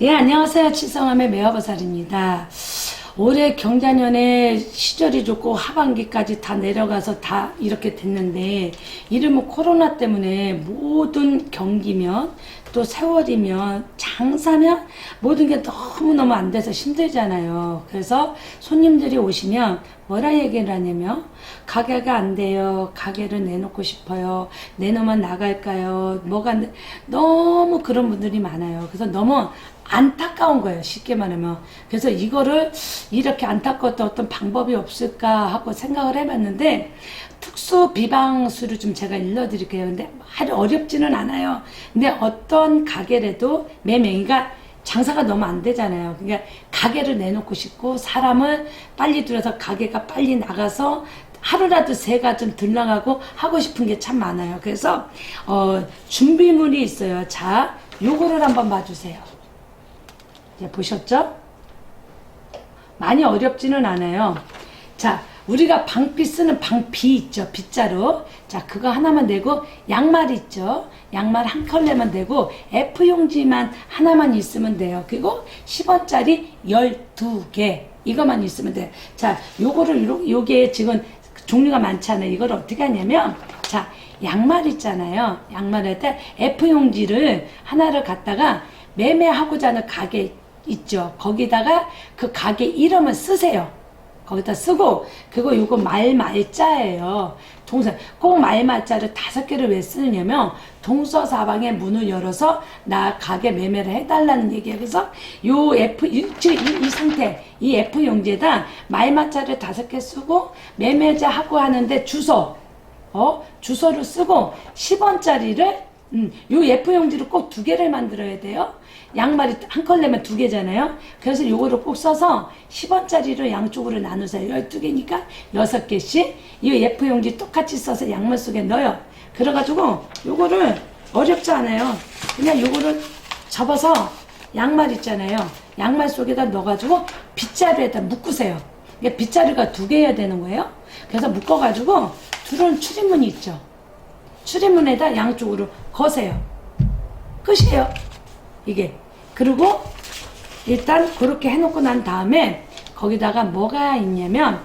네, 안녕하세요. 칠성함의 매화버살입니다. 올해 경자년에 시절이 좋고 하반기까지 다 내려가서 다 이렇게 됐는데 이름은 코로나 때문에 모든 경기면 또 세월이면 장사면 모든 게 너무너무 안 돼서 힘들잖아요. 그래서 손님들이 오시면 뭐라 얘기를 하냐면 가게가 안 돼요. 가게를 내놓고 싶어요. 내놓으면 나갈까요? 뭐가? 너무 그런 분들이 많아요. 그래서 너무 안타까운 거예요. 쉽게 말하면. 그래서 이거를 이렇게 안타까웠던 어떤 방법이 없을까 하고 생각을 해봤는데 특수 비방수를 좀 제가 일러드릴게요. 근데 말 어렵지는 않아요. 근데 어떤 가게라도 매명이가 장사가 너무 안 되잖아요. 그러니까 가게를 내놓고 싶고 사람을 빨리 들여서 가게가 빨리 나가서 하루라도 새가 좀 들나가고 하고 싶은 게 참 많아요. 그래서 어, 준비물이 있어요. 자, 요거를 한번 봐주세요. 이제 보셨죠? 많이 어렵지는 않아요. 자, 우리가 방비 쓰는 방비 있죠. 빗자루. 자, 그거 하나만 내고 양말 있죠. 양말 한 컬레만 되고 F용지만 하나만 있으면 돼요. 그리고 10원짜리 12개. 이것만 있으면 돼요. 자, 요거를 요- 요게 지금 종류가 많잖아요. 이걸 어떻게 하냐면 자, 양말 있잖아요. 양말할 때 F용지를 하나를 갖다가 매매하고자 하는 가게 있죠. 거기다가 그 가게 이름을 쓰세요. 거기다 쓰고 그거 요거 말말자예요. 동사 꼭 말말자를 다섯 개를 왜 쓰느냐면 동서 사방의 문을 열어서 나 가게 매매를 해달라는 얘기예요. 그래서 요 F 이, 이, 이 상태 이 F 용지에다 말말자를 다섯 개 쓰고 매매자 하고 하는데 주소 어 주소를 쓰고 10원짜리를 음, 요 F 용지로 꼭 두 개를 만들어야 돼요. 양말이 한 컬레면 두 개잖아요. 그래서 요거를 꼭 써서 10원짜리로 양쪽으로 나누세요. 12개니까 6개씩 이 F 용지 똑같이 써서 양말 속에 넣어요. 그래가지고 요거를 어렵지 않아요. 그냥 요거를 접어서 양말 있잖아요. 양말 속에다 넣어가지고 빗자루에다 묶으세요. 이게 빗자루가 두 개여야 되는 거예요. 그래서 묶어가지고 들어오는 출입문이 있죠. 출입문에다 양쪽으로 거세요. 끝이에요. 이게. 그리고 일단 그렇게 해놓고 난 다음에 거기다가 뭐가 있냐면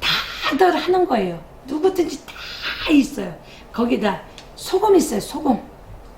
다들 하는 거예요. 누구든지 다 있어요. 거기다 소금 있어요. 소금.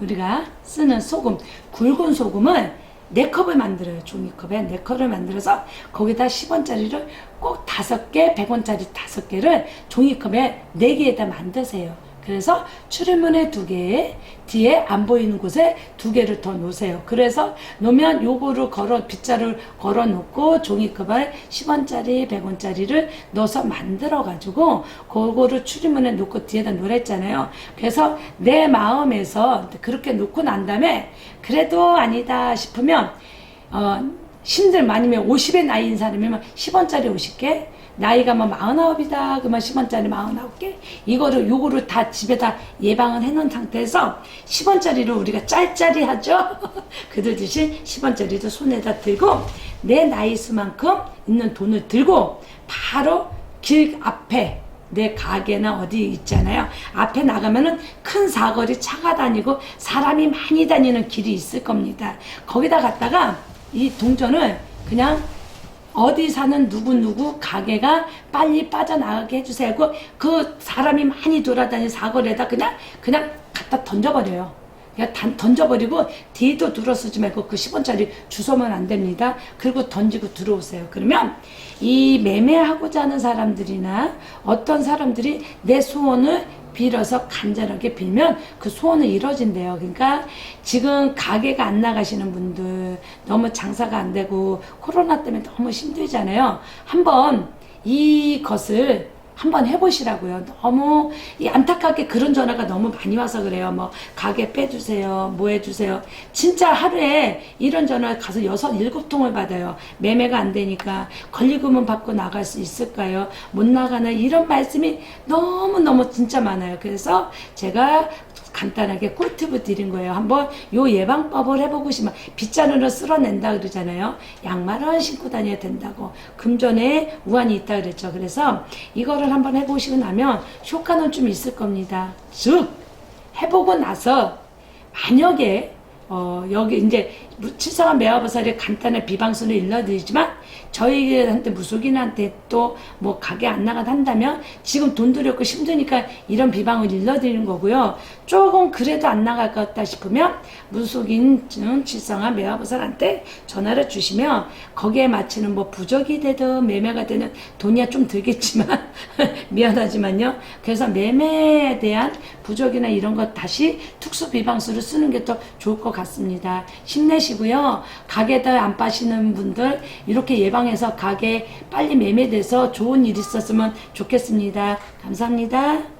우리가 쓰는 소금. 굵은 소금을 네 컵을 만들어요. 종이컵에 네 컵을 만들어서 거기다 10원짜리를 꼭 다섯 개, 100원짜리 다섯 개를 종이컵에 네 개에다 만드세요. 그래서 출입문에 두 개, 뒤에 안 보이는 곳에 두 개를 더 놓으세요. 그래서 놓으면 요거를 걸어, 빗자를 걸어 놓고 종이컵에 10원짜리, 100원짜리를 넣어서 만들어 가지고 그거를 출입문에 놓고 뒤에다 놓랬잖아요. 그래서 내 마음에서 그렇게 놓고 난 다음에 그래도 아니다 싶으면 어, 신들 많으면 50의 나이인 사람이면 10원짜리 50개, 나이가 뭐 49이다, 그러면 10원짜리 49개, 이거를, 요거를 다 집에다 예방을 해놓은 상태에서 10원짜리를 우리가 짤짤이 하죠? 그러듯이 10원짜리도 손에다 들고, 내 나이 수만큼 있는 돈을 들고, 바로 길 앞에, 내 가게나 어디 있잖아요. 앞에 나가면은 큰 사거리 차가 다니고 사람이 많이 다니는 길이 있을 겁니다. 거기다 갔다가 이 동전을 그냥 어디 사는 누구누구 가게가 빨리 빠져나가게 해주세요. 그, 그 사람이 많이 돌아다니는 사거리에다 그냥, 그냥 갖다 던져버려요. 그냥 단, 던져버리고 뒤도 들어쓰지 말고 그 10원짜리 주소면 안 됩니다. 그리고 던지고 들어오세요. 그러면 이 매매하고자 하는 사람들이나 어떤 사람들이 내 소원을 빌어서 간절하게 빌면 그 소원은 이루어진대요. 그러니까 지금 가게가 안 나가시는 분들 너무 장사가 안 되고 코로나 때문에 너무 힘들잖아요. 한번 이것을 한번 해보시라고요. 너무 이 안타깝게 그런 전화가 너무 많이 와서 그래요. 뭐 가게 빼주세요. 뭐 해주세요. 진짜 하루에 이런 전화 가서 여섯 일곱 통을 받아요. 매매가 안 되니까 권리금은 받고 나갈 수 있을까요? 못 나가는 이런 말씀이 너무 너무 진짜 많아요. 그래서 제가 간단하게 꿀팁을 드린 거예요. 한번 요 예방법을 해보고 싶으면 빗자루를 쓸어낸다 그러잖아요. 양말은 신고 다녀야 된다고. 금전에 우환이 있다 그랬죠. 그래서 이거를 한번 해보시고 나면 효과는 좀 있을 겁니다. 즉 해보고 나서 만약에 어, 여기 이제 치성한 매화버살의 간단한 비방선을 일러드리지만 저희한테 무속인한테 또 뭐 가게 안 나가 한다면 지금 돈 들였고 힘드니까 이런 비방을 일러드리는 거고요. 조금 그래도 안 나갈 것 같다 싶으면 무속인 치성한 매화버살한테 전화를 주시면 거기에 맞추는 뭐 부적이 되든 매매가 되는 돈이야 좀 들겠지만 미안하지만요. 그래서 매매에 대한 부적이나 이런 것 다시 특수 비방수를 쓰는 게 더 좋을 것 같습니다. 힘내 시고요. 가게들 안 빠시는 분들 이렇게 예방해서 가게 빨리 매매돼서 좋은 일 있었으면 좋겠습니다. 감사합니다.